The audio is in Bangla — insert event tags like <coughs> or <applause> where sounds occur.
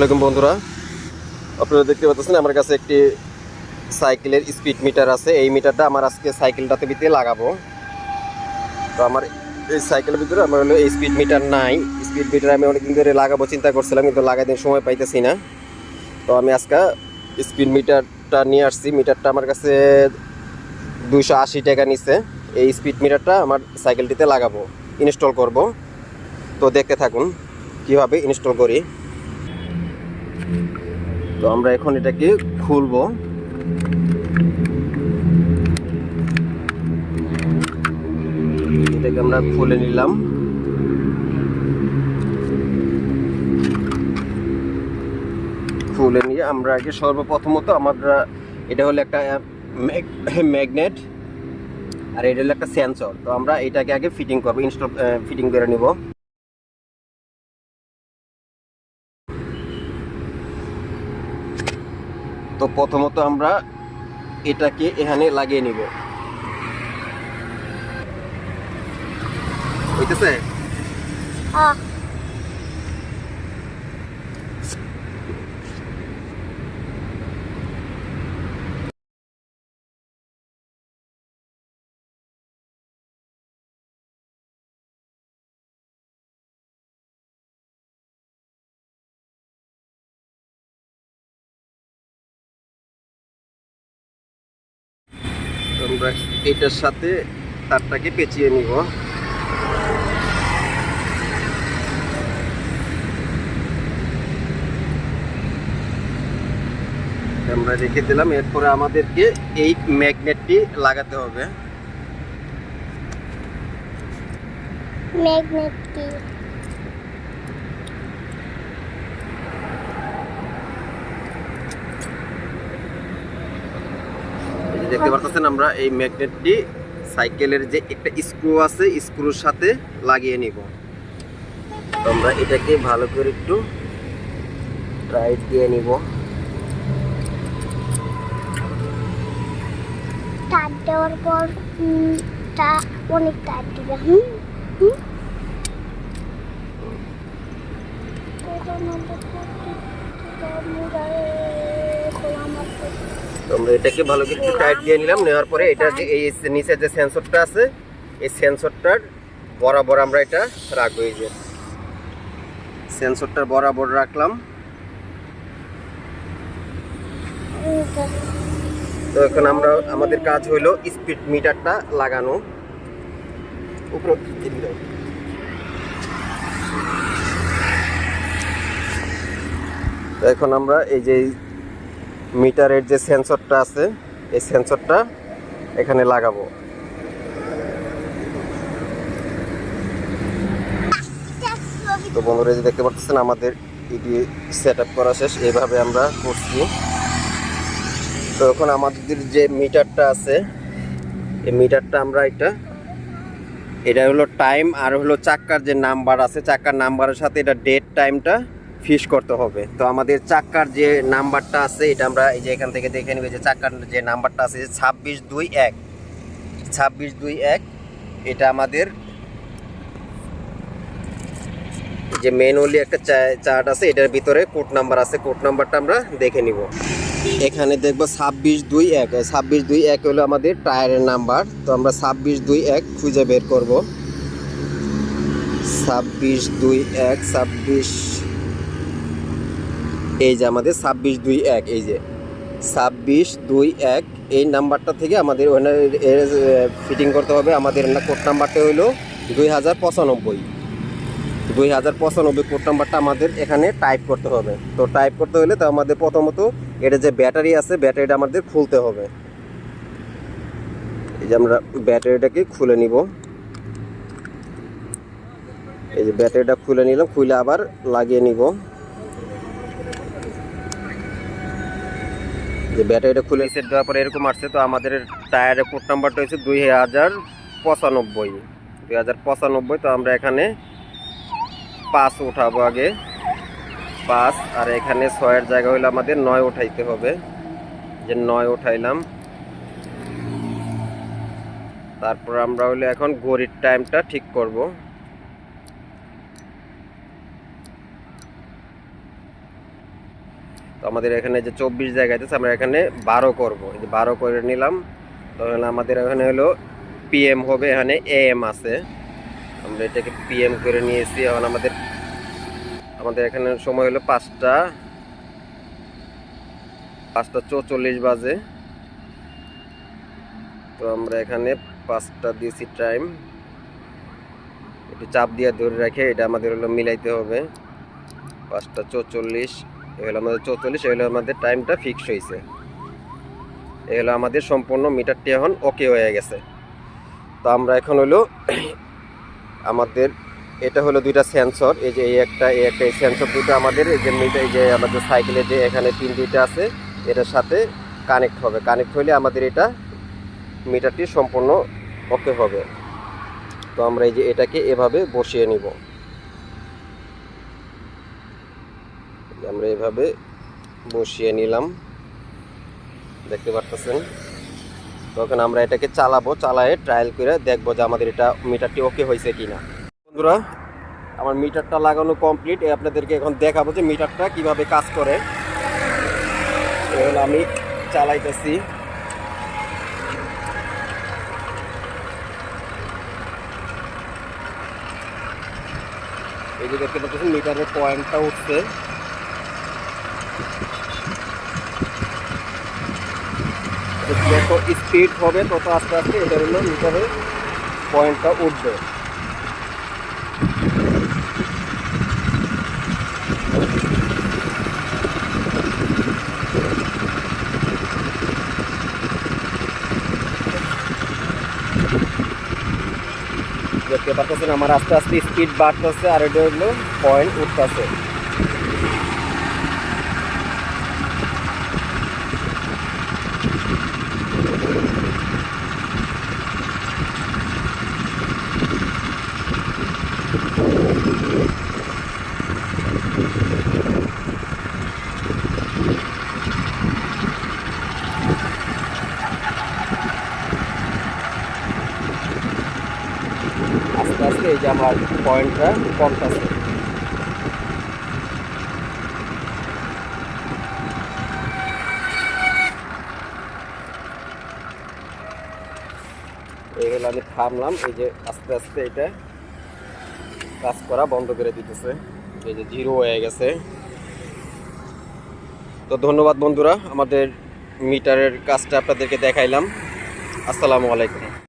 আলাইকুম বন্ধুরা। আপনারা দেখতে পাচ্ছেন আমার কাছে একটি সাইকেলের স্পিড মিটার আছে। এই মিটারটা আমার আজকে সাইকেলটাতে ভিতরে লাগাবো। তো আমার এই সাইকেলের ভিতরে আমার হলো এই স্পিড মিটার নাই। স্পিড মিটার আমি অনেকদিন ধরে লাগাবো, চিন্তা করছিলাম, কিন্তু লাগাইতে সময় পাইতেছি না। তো আমি আজকে স্পিড মিটারটা নিয়ে আসছি। মিটারটা আমার কাছে দুশো আশি টাকা নিচ্ছে এই স্পিড মিটারটা আমার সাইকেলটিতে লাগাবো, ইনস্টল করব। তো দেখতে থাকুন, কীভাবে ইনস্টল করি। তো আমরা এখন এটাকে খুলবো। এটাকে আমরা খুলে নিলাম। খুলে নিয়ে আমরা আগে সর্বপ্রথমত আমরা, এটা হলো একটা ম্যাগনেট, আর এটা হলো একটা সেন্সর। তো আমরা এটাকে আগে ফিটিং করব ইনস্টল ফিটিং করে নিব। তো প্রথমত আমরা এটাকে এখানে লাগিয়ে নিব। হইতেছে? আমরা এটার সাথে তারটাকে পেঁচিয়ে নিব। আমরা রেখে দিলাম, এরপরে আমাদেরকে এই ম্যাগনেটটি লাগাতে হবে। ম্যাগনেট কি এই যে দেখতে পারতেছেন আমরা এই ম্যাগনেটটি সাইকেলের যে একটা স্ক্রু আছে স্ক্রুর সাথে লাগিয়ে নিব। আমরা এটাকে ভালো করে একটু টাইট দিয়ে নিব। তার দেওয়ার পর তা অনেক তার দিবে। হুম হুম। আমরা এটাকে ভালো করে একটু টাইট দিয়ে নিলাম, নেওয়ার পরে এটা যে এই নিচে যে সেন্সরটা আছে, এই সেন্সরটার বরাবর আমরা এটা রাখব, এই যে সেন্সরটার বরাবর রাখলাম। তো এখন আমরা, আমাদের কাজ হলো স্পিড মিটারটা লাগানো। উপরে তো এখন আমরা এই যে মিটারের যে সেন্সরটা আছে, এই সেন্সরটা এখানে লাগাবো। তো বন্ধুরা যে দেখতে পাচ্ছেন, আমাদের এটি সেট আপ করা শেষ। এইভাবে আমরা করছি। তো এখন আমাদের যে মিটারটা আছে, এই মিটারটা আমরা এটা এটা হলো টাইম আর হলো চাক্কার যে নাম্বার আছে, চাক্কার নাম্বারের সাথে এটা ডেট টাইমটা ফিস করতে হবে। তো আমাদের চাক্কার যে নাম্বারটা আছে, এটা আমরা এই যে এখান থেকে দেখে নিবে যে চাক্কার যে নাম্বারটা আছে, ছাব্বিশ দুই এক। ছাব্বিশ দুই এক, এটা আমাদের যে ম্যানুয়ালি একটা চার্ট আছে, এটার ভিতরে কোড নাম্বার আছে কোড নাম্বারটা আমরা দেখে নিব। এখানে দেখব ছাব্বিশ দুই এক ছাব্বিশ দুই এক হলো আমাদের টায়ারের নাম্বার। তো আমরা ছাব্বিশ দুই এক খুঁজে বের করব। ছাব্বিশ দুই এক, ছাব্বিশ এই যে আমাদের ছাব্বিশ দুই এক, এই যে ছাব্বিশ দুই এক, এই নাম্বারটা থেকে আমাদের ওখানে ফিটিং করতে হবে। আমাদের কোড নাম্বারটা হলো দুই হাজার পঁচানব্বই। দুই হাজার পঁচানব্বই কোড নাম্বারটা আমাদের এখানে টাইপ করতে হবে। তো টাইপ করতে হলে তো আমাদের প্রথমত এটা যে ব্যাটারি আছে, ব্যাটারিটা আমাদের খুলতে হবে। এই যে আমরা ব্যাটারিটাকে খুলে নিব। এই যে ব্যাটারিটা খুলে নিলাম, খুলে আবার লাগিয়ে নিব। যে ব্যাটারিটা খুলে সেট দেওয়ার পরে এরকম আসছে, তো আমাদের টায়ারের কোড নাম্বারটা হচ্ছে দুই হাজার পঁচানব্বই। দুই হাজার পঁচানব্বই, তো আমরা এখানে পাঁচ উঠাবো আগে। পাঁচ, আর এখানে ছয়ের জায়গা হলে আমাদের নয় উঠাইতে হবে। যে নয় উঠাইলাম। তারপর আমরা হলে এখন ঘড়ির টাইমটা ঠিক করব। তো আমাদের এখানে যে চব্বিশ জায়গায় আছে, আমরা এখানে বারো করব। এই যে বারো করে নিলাম তখন আমাদের এখানে হলো পিএম হবে, এখানে এএম আছে। আমরা এটাকে পিএম করে নিয়েছি, এখন আমাদের আমাদের এখানে সময় হলো পাঁচটা পাঁচটা চৌচল্লিশ বাজে। তো আমরা এখানে পাঁচটা দিয়েছি টাইম একটু চাপ দিয়ে ধরে রাখে এটা আমাদের হলো মিলাইতে হবে। পাঁচটা চৌচল্লিশ। এ হলো আমাদের চৌচল্লিশ এ হলো আমাদের টাইমটা ফিক্স হয়েছে। এ হলো আমাদের সম্পূর্ণ মিটারটি এখন ওকে হয়ে গেছে। তো আমরা এখন হলো <coughs> আমাদের এটা হলো দুইটা সেন্সর এই যে এই একটা এই একটা, এই সেন্সর দুটো আমাদের, এই যে মিটার যে আমাদের সাইকেলের যে এখানে পিন দুইটা আছে, এটার সাথে কানেক্ট হবে। কানেক্ট হলে আমাদের এটা মিটারটি সম্পূর্ণ ওকে হবে। তো আমরা এই যে এটাকে এভাবে বসিয়ে নিব আমরা এভাবে বসিয়ে নিলাম। দেখতে পারতেছেন? তখন আমরা এটাকে চালাবো, চালায়ে ট্রায়াল করে দেখব যে আমাদের এটা মিটারটি ওকে হয়েছে কিনা। বন্ধুরা, আমার মিটারটা লাগানো কমপ্লিট আপনাদেরকে এখন দেখাবো যে মিটারটা কীভাবে কাজ করে। এখন আমি চালাইতেছি। এই যে দেখতে পাচ্ছেন মিটারের পয়েন্টটা উঠছে। যত স্পিড হবে তত আস্তে আস্তে এটা হলো মিটারের পয়েন্টটা উঠবে দেখতে পাচ্ছেন আমার আস্তে আস্তে স্পিড বাড়তেছে আর এটা হলো পয়েন্ট উঠতেছে আস্তে আস্তে এই যে আমার পয়েন্টটা কমতেছে এই হলো আমি থামলাম, এই যে আস্তে আস্তে এটা কাজ করা বন্ধ করে দিতেছে। এই যে জিরো হয়ে গেছে। তো ধন্যবাদ বন্ধুরা, আমাদের মিটারের কাজটা আপনাদেরকে দেখাইলাম। আসসালামু আলাইকুম।